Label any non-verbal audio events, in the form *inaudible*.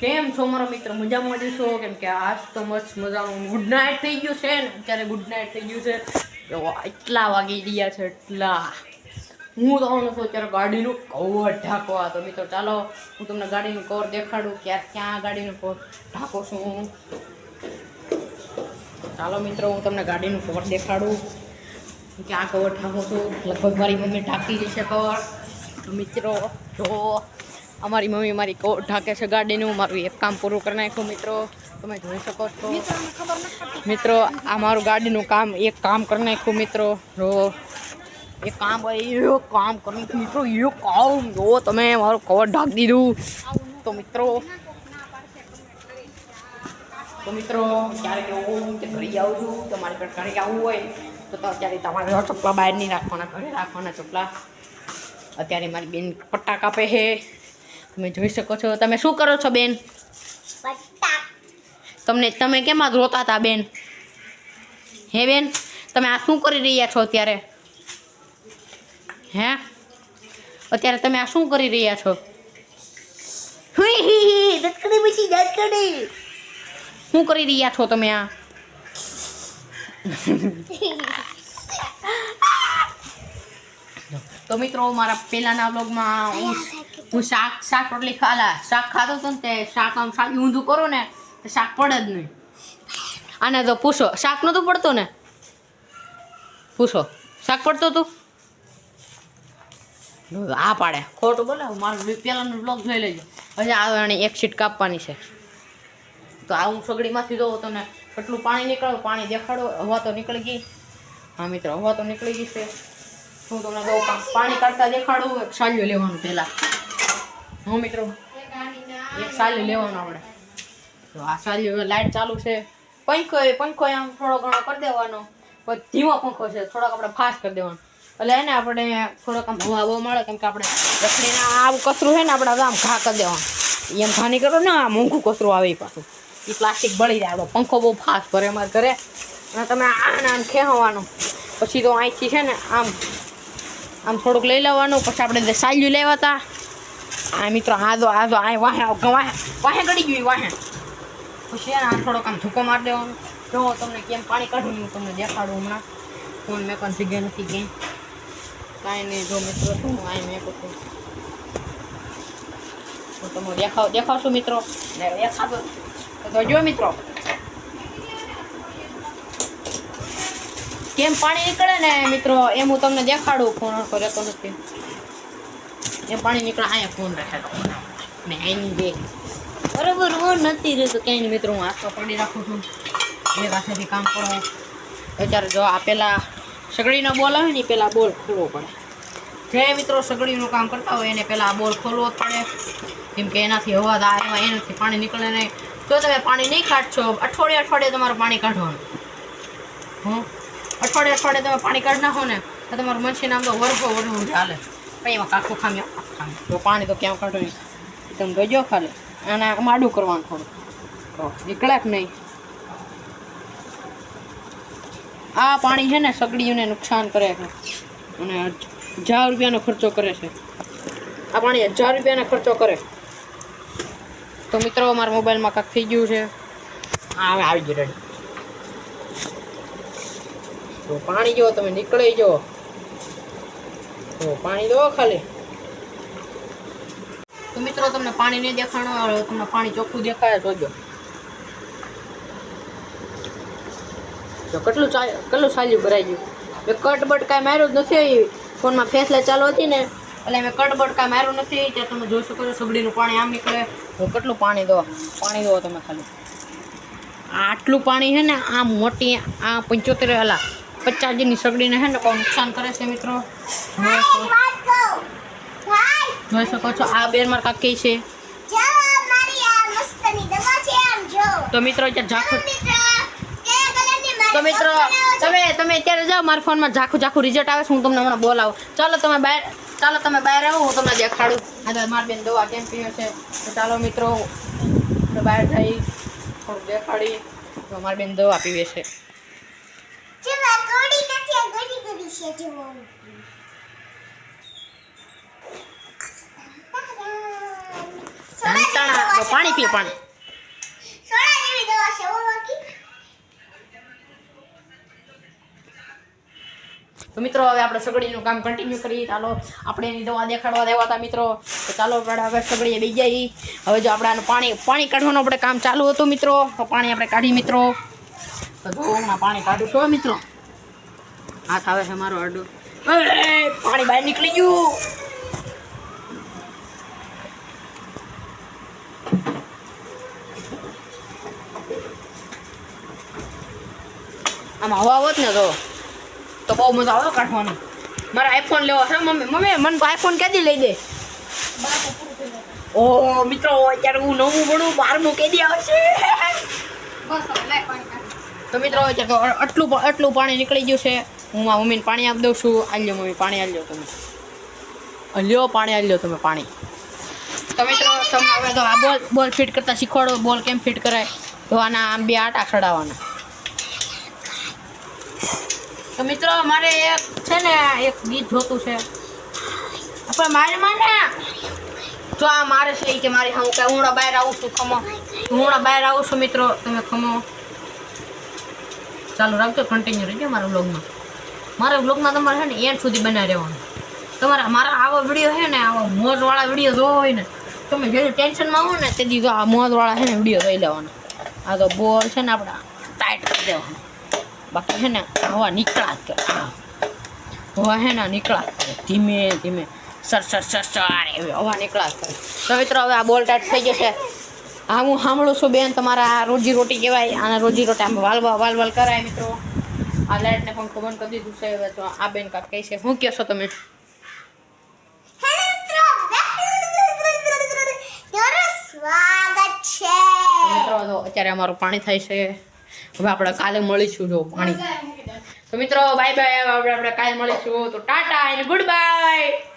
કેમ છો મારો મિત્ર? મજામાં જશો કેમ કે આજ તો મસ્ત મજાનું ગુડ નાઇટ થઈ ગયું છે ને? અત્યારે ગુડ નાઇટ થઈ ગયું છે. તો એટલા વાગી ગયા છે એટલા હું તો છું અત્યારે ગાડીનું કવર ઢાંકવા તો મિત્રો, ચાલો, હું તમને ગાડીનું કવર દેખાડું. ક્યાં ક્યાં ગાડીનું કવર ઢાંકો છું ચાલો મિત્રો, હું તમને ગાડીનું કવર દેખાડું. ક્યાં કવર ઢાંકું છું? લગભગ મારી મમ્મી ઢાંકી જશે કવર મિત્રો, જો. અમારી મમ્મી મારી ઢાંકે છે ગાડીનું. મારું એક કામ પૂરું કરી નાખ્યું, મિત્રો. તમે જોઈ શકો છો. મિત્રો, આ મારું ગાડીનું કામ એક કામ કરી નાખ્યું, મિત્રો. રો એ કામ એ કામ કરી નાખ્યું, મિત્રો. એ કામ. જો, તમે મારું કવર ઢાંકી દીધું. તો, મિત્રો તો, મિત્રો ક્યારેક એવું કે ઘરે આવું છું તમારે ઘરે ક્યારેક આવવું હોય તો અત્યારે તમારે ચપલા બહાર નહીં રાખવાના. ઘરે રાખવાના ચપલા. અત્યારે મારી બેન પટ્ટા કાપે છે. તમે જોઈ શકો છો. તમે શું કરો છો બેન? તમને તમે કેમ આ રોતા હતા બેન? હે બેન? તમે આ શું કરી રહ્યા છો અત્યારે? હે? અત્યારે તમે આ શું કરી રહ્યા છો? શું કરી રહ્યા છો તમે આ? *laughs* તો મિત્રો મારા પહેલાના વ્લોગમાં હું હું શાક શાક રોટલી ખાલા શાક ખાતો હતો ને તે શાક આમ શાક ઊંધું કરો ને, તો શાક પડે જ નહીં. આને તો પૂછો, શાક નહોતું પડતું ને? પૂછો, શાક પડતું હતું આ પાડે. ખોટું બોલે મારું પહેલાંનો બ્લોગ જોઈ લેજો. હજી આવવાની એક સીટ કાપવાની છે. તો આ હું સગડીમાંથી જોઉં તમને કેટલું પાણી નીકળ્યું, પાણી દેખાડો, હવા તો નીકળી ગઈ. હા, મિત્રો, હવા તો નીકળી ગઈ છે. હું તમને પાણી કાઢતા દેખાડું, એક સાલ્યો લેવાનું પહેલાં. હા, મિત્રો. એક સાલી લેવાનું આપણે. તો આ સાલ્યો લાઇટ ચાલુ છે. પંખો એ, પંખો આમ થોડો ઘણો કરી દેવાનો. પછી ધીમો પંખો છે, થોડોક આપણે ફાસ્ટ કરી દેવાનો. એટલે એને આપણે થોડોક આમ હવા બહુ મળે, કેમ કે આપણે રખડીના આવું કચરું છે ને, આપણે આમ ઘા કરી દેવાનું. એમ ઘા નહીં કરો ને, આ મોંઘું કચરું આવે એ પાછું. એ પ્લાસ્ટિક બળી જાય, આપણો પંખો બહુ ફાસ્ટ ભરે અમારે ઘરે. અને તમે આને આમ ખેવાનું પછી તો અહીંથી છે ને, આમ આમ થોડુંક લઈ લેવાનું. પછી આપણે સાલ્યું લેવા હતા આ મિત્રો, આ દો આ દો આ વાહે વાહે વાહે ગળી ગયું વાહે. પછી આ થોડોક આમ ધૂકો મારી દેવાનો. જો, તમને કેમ પાણી કાઢું હું તમને દેખાડું હમણાં. ફોન મેં પણ જગ્યા નથી ગઈ કાંઈ નહીં, જો મિત્રો, શું આ મેં કહું હું તમને દેખાવ દેખાડશું મિત્રો. ને દેખાડો તો જો મિત્રો. કેમ પાણી નીકળે ને, મિત્રો? એમ હું તમને દેખાડું. ફોન કરે તો નથી. એમ પાણી નીકળે અહીંયા ફોન રાખે ને એની બે. બરાબર ફોન નથી રહેતો ક્યાંય. મિત્રો હું હાથમાં પડી રાખું છું. એ પાસેથી કામ કરો. અત્યારે જો આ પેલા સગડીનો બોલ આવે ને પહેલાં પેલા બોલ ખોલવો પડે. જે મિત્રો સગડીનું કામ કરતા હોય એને પહેલાં બોલ ખોલવો જ પડે. કેમ કે એનાથી હવા આ એમાં એનાથી પાણી નીકળે નહીં. જો તમે પાણી નહીં કાઢશો અઠવાડિયે અઠવાડિયે તમારે પાણી કાઢવાનું. હં? અઠવાડિયે અઠવાડિયે તમે પાણી કાઢી નાખો ને તો તમારું મનસી આમ તો વરફો વરફો ચાલે પછી એમાં કાકું ખામી ખામી. તો પાણી તો ક્યાં કાઢો નહીં. તમે જોજો ખાલી. અને માડું કરવાનું થોડું. તો નીકળે કે નહીં. આ પાણી છે ને સગડીઓને નુકસાન કરે છે. અને હજાર રૂપિયાનો ખર્ચો કરે છે. આ પાણી હજાર રૂપિયાનો ખર્ચો કરે. તો મિત્રો, મારા મોબાઈલમાં કાંક થઈ ગયું છે. હા, હવે આવી ગયું, રેડી. તો પાણી જો, તમે નીકળી જો. તો પાણી દો ખાલી. તો મિત્રો તમને પાણી નહીં દેખાણું આવે તમને પાણી ચોખ્ખું દેખાય જોજો તો કેટલું કેટલું સાલ્યું ભરાઈ ગયું? મેં કટ બટ કાંઈ માર્યું જ નથી ફોનમાં ફેસલા ચાલુ હતી ને. એટલે મેં કટ બટ કાંઈ માર્યું નથી ત્યાં તમે જોઈ શકો છો સગડીનું પાણી આમ નીકળે. તો કેટલું પાણી દો? પાણી દો તમે ખાલી. આટલું પાણી છે ને આ મોટી, આ પંચોતેર અલા. પચાસ જેની સગડીને છે ને બહુ નુકસાન કરે છે મિત્રો. જોઈ શકો- છો, આ બેર માર કાકી છે. તો મિત્રો ઝાખું તો મિત્રો, તમે તમે અત્યારે જાઓ, મારા ફોનમાં ઝાખું ઝાખું રિઝલ્ટ આવે છે, હું તમને હમણાં બોલાવું. ચાલો તમે બહાર ચાલો તમે બહાર આવો, હું તમને દેખાડું. હા મારા બેન દવા કેમ પીવે છે. તો ચાલો મિત્રો બહાર જઈ થોડું દેખાડી મારી બેન દવા પીવે છે. પાણી પીએ પાણી. તો મિત્રો હવે આપણે સગડીનું કામ કન્ટિન્યુ કરીએ. ચાલો આપણે એની દવા દેખાડવા દેવા હતા મિત્રો. તો ચાલો આપણે હવે સગડીએ બી જઈએ હવે જો આપણે આનું પાણી પાણી કાઢવાનું આપણે કામ ચાલુ હતું મિત્રો. તો પાણી આપણે કાઢી મિત્રો. તો મિત્રો. હાથ આવે છે મારો અડો પાણી બહાર નીકળી ગયું. આમાં હવા હોત ને તો. તો બહુ મજા આવે કાઢવાની. મારે આઈફોન લેવો છે મમ્મી. મમ્મી, મને આઈફોન કેદી લઈ દે? ઓ, મિત્રો, અત્યારે હું નવું ભણું, બારમું કેદી આવશે? બસ તો મિત્રો આટલું આટલું પાણી નીકળી ગયું છે, હું મારા મમ્મીને પાણી આપી દઉં છું. આલ્યો મમ્મી, પાણી આલ્યો તમે. લ્યો પાણી આલ્યો તમે, પાણી. તો મિત્રો તમે હવે તો આ બોલ બોલ ફિટ કરતા શીખવાડો, બોલ કેમ ફિટ કરાય? આના આમ બે આટા ખડાવવાના તો મિત્રો, મારે એક છે ને, એક ગીત જોતું છે. આપણે મારે માને જો આ મારે છે કે મારી હું કે હું બહાર આવું છું ખમો. હું બહાર આવું છું મિત્રો, તમે ખમો. ચાલુ રાખજો કન્ટિન્યુ રહેજો મારા બ્લોગમાં મારા બ્લોગમાં તમારે છે ને એન્ડ સુધી બનાવી રહેવાનું. તમારે મારા આવા વીડિયો છે ને, આવા મોજવાળા વીડિયો જોવો હોય ને, તમે જેનું ટેન્શનમાં આવો ને, તેથી જો આ મોજવાળા છે ને વીડિયો જોઈ લેવાનો. આ તો બોલ છે ને આપણા ટાઈટ કરી દેવાનો. બાકી છે ને, હવા નીકળા જ કરે. હવા છે ને નીકળા કરે. ધીમે ધીમે. સર સર સર સર હવા નીકળા જ કરે. તો હવે આ બોલ ટાઈટ થઈ જશે. હા હું સાંભળું છું બેન તમારા રોજી રોટી કહેવાય આના રોજી રોટી આમ વાલવા વાલ વાલ કરાય મિત્રો. આ લાઇટને પણ બંધ કરી દીધું છે હવે તો આ બેન કાંક કહે છે. શું કહો છો તમે? અત્યારે અમારું પાણી થાય છે. હવે આપણે કાલે મળીશું જો પાણી. તો મિત્રો બાય બાય આપણે આપણે કાલે મળીશું. તો ટાટા અને ગુડ બાય